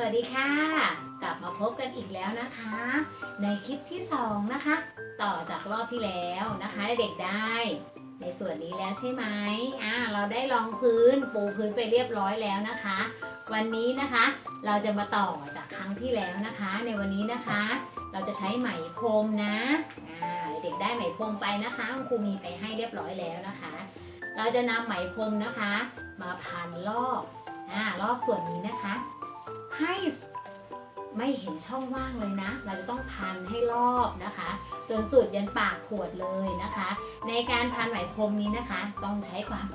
สวัสดีค่ะ กลับมาพบกันอีกแล้วนะคะ ในคลิปที่ 2 นะคะ ต่อจากรอบที่แล้วนะคะเด็กได้ ในส่วนนี้แล้วใช่ไหมอ่าเราได้รองพื้นปูพื้นไปเรียบร้อยแล้วนะคะ วันนี้นะคะเราจะมาต่อจากครั้งที่แล้วนะคะ ในวันนี้นะคะ เราจะใช้ไหมพรมนะอ่าเด็กได้ไหมพรมไปนะคะคุณครูมีไปให้เรียบร้อยแล้วนะคะ เราจะนำไหมพรมนะคะ มาพันรอบอ่ารอบส่วนนี้นะคะ ให้ไม่เห็นช่องว่างเลยนะ เราจะต้องพันให้รอบนะคะ จนสุดยันปากขวดเลยนะคะ ในการพันไหมพรมนี้นะคะ ต้องใช้ความ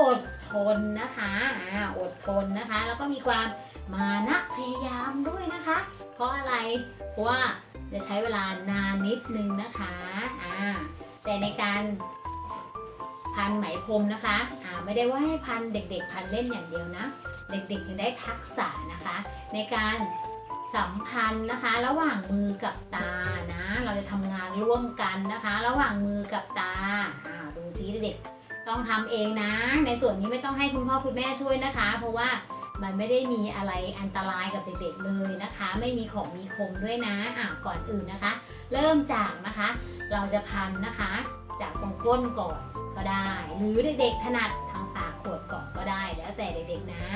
อดทนนะคะอ่าอดทนนะคะ แล้วก็มีความมานะพยายามด้วยนะคะ เพราะอะไร เพราะว่าจะใช้เวลานานนิดนึงนะคะอ่าแต่ในการพันไหมพรมนะคะอ่าไม่ได้ว่าให้พันเด็ก ๆ พันเล่นอย่างเดียวนะ เด็กๆยังได้ทักษะนะคะ ในการสัมพันธ์นะคะ ระหว่างมือกับตานะ เราจะทำงานร่วมกันนะคะ ระหว่างมือกับตาดูซิเด็กๆต้องทำเองนะ ในส่วนนี้ไม่ต้องให้คุณพ่อคุณแม่ช่วยนะคะ เพราะว่ามันไม่ได้มีอะไรอันตรายกับเด็กๆเลยนะคะ ไม่มีของมีคมด้วยนะอ่าก่อนอื่นนะคะ เริ่มจากนะคะ เราจะพันนะคะ จากตรงก้นก่อนก็ได้ หรือเด็กๆถนัดทางปากขวดก่อนก็ได้ แล้วแต่เด็กๆนะ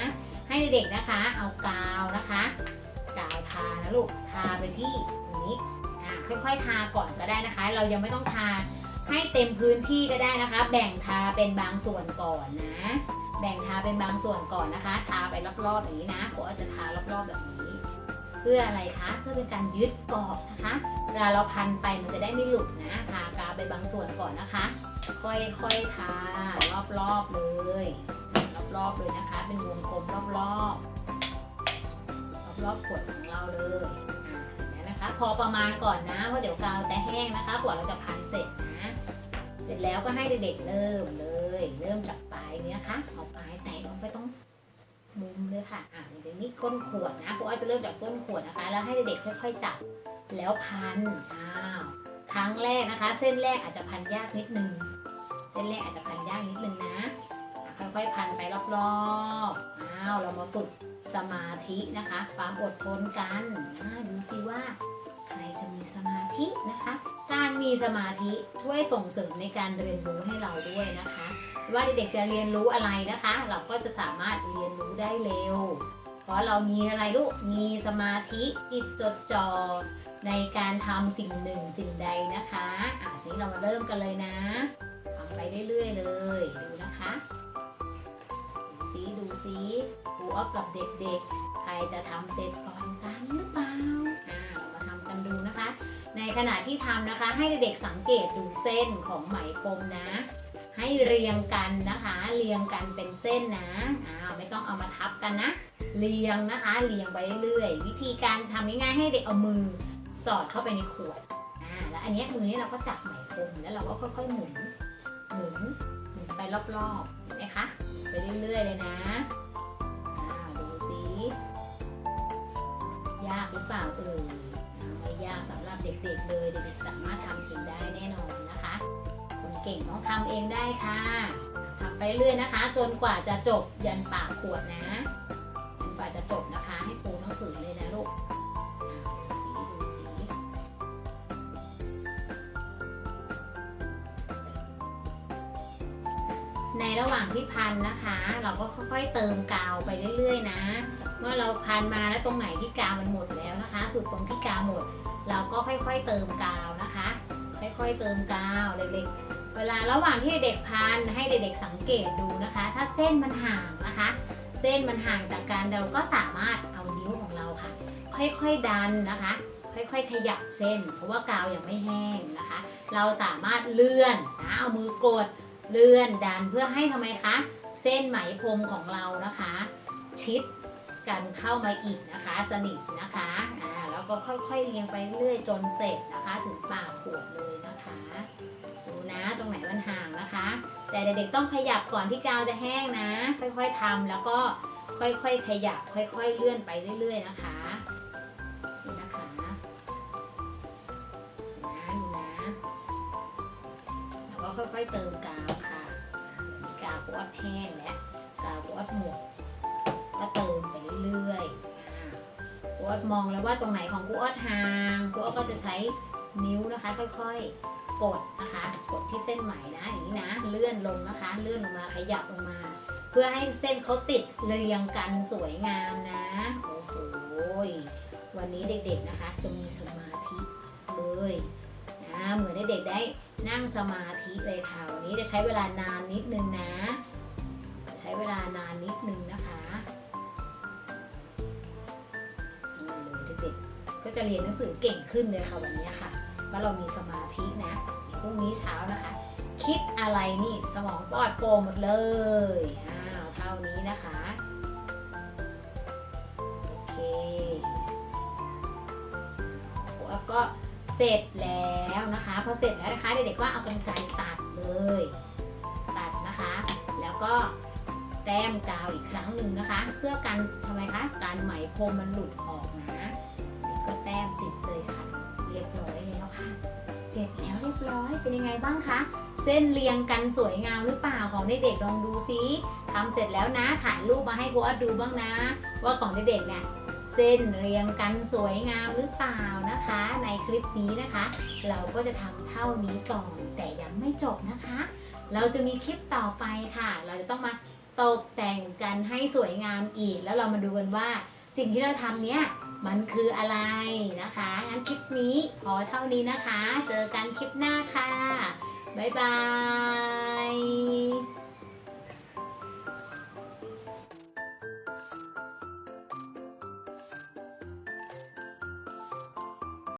ให้เด็กๆนะคะ เอากาวนะคะกาวทานะลูกทาไปที่ตรงนี้อ่าค่อยๆทาก่อนก็ได้นะคะ เรายังไม่ต้องทาให้เต็มพื้นที่ก็ได้นะคะ แบ่งทาเป็นบางส่วนก่อนนะ แบ่งทาเป็นบางส่วนก่อนนะคะ ทาไปรอบๆอย่างนี้นะผมจะทารอบๆแบบนี้ เพื่ออะไรคะ เพื่อเป็นการยึดกรอบนะคะเวลาเราพันไปมันจะได้ไม่หลุดนะทากาวไปบางส่วนก่อนนะคะ ค่อยๆทารอบๆเลย รอบๆเลยนะคะ เป็นวงกลมรอบๆ รอบๆขวดของเราเลยอ่าเสร็จแล้วนะคะ พอประมาณก่อนนะเพราะเดี๋ยวกาวจะแห้งนะคะกว่าเราจะพันเสร็จนะ เสร็จแล้วก็ให้เด็กๆเริ่มเลย เริ่มจากปลายเนี้ยค่ะเอาปลายแตะลงไปตรงมุมเลยค่ะ อ่าเดี๋ยวนี้ก้นขวดนะเพราะว่าจะเริ่มจากต้นขวดนะคะ แล้วให้เด็กๆค่อยๆจับ แล้วพัน อ้าว ครั้งแรกนะคะ เส้นแรกอาจจะพันยากนิดนึง เส้นแรกอาจจะ รอบๆ อ้าว เรามาฝึกสมาธินะคะ ความอดทนกันดูสิว่าใครจะมีสมาธินะคะ การมีสมาธิช่วยส่งเสริมในการเรียนรู้ให้เราด้วยนะคะ ว่าเด็กๆจะเรียนรู้อะไรนะคะ เราก็จะสามารถเรียนรู้ได้เร็ว เพราะเรามีอะไรลูก มีสมาธิจิตจดจ่อในการทำสิ่งหนึ่งสิ่งใดนะคะอะทีนี้เรามาเริ่มกันเลยนะทำไปเรื่อยๆเลยดูนะคะ ดูซิดูซิครูออฟกับเด็กๆ ใครจะทำเสร็จก่อนกันหรือเปล่าอ่าเรามาทำกันดูนะคะ ในขณะที่ทำนะคะ ให้เด็กๆสังเกตดูเส้นของไหมพรมนะ ให้เรียงกันนะคะ เรียงกันเป็นเส้นนะอ้าวไม่ต้องเอามาทับกันนะ เรียงนะคะ เรียงไปเรื่อยวิธีการทำง่ายๆให้เด็กเอามือสอดเข้าไปในขวดอ่าแล้วอันนี้มือนี้เราก็จับไหมพรมแล้วเราก็ค่อยๆหมุนหมุน หมุนไปรอบๆ เห็นไหมคะ ไปเรื่อยๆเลยนะดูสิยากหรือเปล่าเอ่ยอ่าไม่ยากสำหรับเด็กๆเลยเด็กๆสามารถทำเองได้แน่นอนนะคะ คนเก่งต้องทำเองได้ค่ะทำไปเรื่อยนะคะ จนกว่าจะจบยันปากขวดนะ ระหว่างที่พันนะคะ เราก็ค่อยๆเติมกาวไปเรื่อยๆนะ เมื่อเราพันมาแล้วตรงไหนที่กาวมันหมดแล้วนะคะ สุดตรงที่กาวหมด เราก็ค่อยๆเติมกาวนะคะ ค่อยๆเติมกาวเด็กๆ เวลาระหว่างที่เด็กพันให้เด็กๆสังเกตดูนะคะ ถ้าเส้นมันห่างนะคะ เส้นมันห่างจากกันเราก็สามารถเอานิ้วของเราค่ะ ค่อยๆดันนะคะ ค่อยๆขยับเส้น เพราะว่ากาวยังไม่แห้งนะคะ เราสามารถเลื่อนนะเอามือกด เลื่อนดันเพื่อให้ทำไมคะ เส้นไหมพรมของเรานะคะ ชิดกันเข้ามาอีกนะคะ สนิทนะคะอ่าแล้วก็ค่อยๆเรียงไปเรื่อยจนเสร็จนะคะ ถึงปากขวดเลยนะคะดูนะตรงไหนมันห่างนะคะ แต่เด็กๆต้องขยับก่อนที่กาวจะแห้งนะ ค่อยๆทำแล้วก็ค่อยๆขยับ ค่อย ๆ เลื่อนไปเรื่อย ๆ นะคะ ก็ค่อยๆเติมกาวค่ะกาวปวดแห้งแล้วกาวปวดหมดก็เติมไปเรื่อยๆอ่าออดมองแล้วว่าตรงไหนของครูออดห่างครูออดก็จะใช้นิ้วนะคะ ค่อยๆกดนะคะ กดที่เส้นไหมนะอย่างนี้นะ เลื่อนลงนะคะ เลื่อนลงมาขยับลงมา เพื่อให้เส้นเขาติดเรียงกันสวยงามนะโอ้โหวันนี้เด็กๆนะคะ จะมีสมาธิเลยนะเหมือนเด็กๆได้ นั่งสมาธิเลยค่ะ วันนี้จะใช้เวลานานนิดนึงนะใช้เวลานานนิดนึงนะคะนี่เลยเด็กๆก็จะเรียนหนังสือเก่งขึ้นเลยค่ะวันนี้ค่ะว่าเรามีสมาธินะพรุ่งนี้เช้านะคะ คิดอะไรนี่สมองปลอดโปร่งหมดเลยอ้าวเท่านี้นะคะโอเคแล้วก็ เสร็จแล้วนะคะพอเสร็จแล้วนะคะเด็กๆก็เอากรรไกรตัดเลย ตัดนะคะ แล้วก็แต้มกาวอีกครั้งหนึ่งนะคะ เพื่อกันทำไมคะการไหมพรมมันหลุดออกนะนี่ก็แต้มติดเลยค่ะ เรียบร้อยแล้วค่ะ เสร็จแล้วเรียบร้อยเป็นยังไงบ้างคะเส้นเรียงกันสวยงามหรือเปล่าของเด็กๆลองดูซิทำเสร็จแล้วนะถ่ายรูปมาให้ครูอัดดูบ้างนะ ว่าของเด็กๆเนี่ย เส้นเรียงกันสวยงามหรือเปล่านะคะ ในคลิปนี้นะคะ เราก็จะทำเท่านี้ก่อน แต่ยังไม่จบนะคะ เราจะมีคลิปต่อไปค่ะ เราจะต้องมาตกแต่งกันให้สวยงามอีก แล้วเรามาดูกันว่าสิ่งที่เราทำเนี้ยมันคืออะไรนะคะ งั้นคลิปนี้พอเท่านี้นะคะ เจอกันคลิปหน้าค่ะ บ๊ายบาย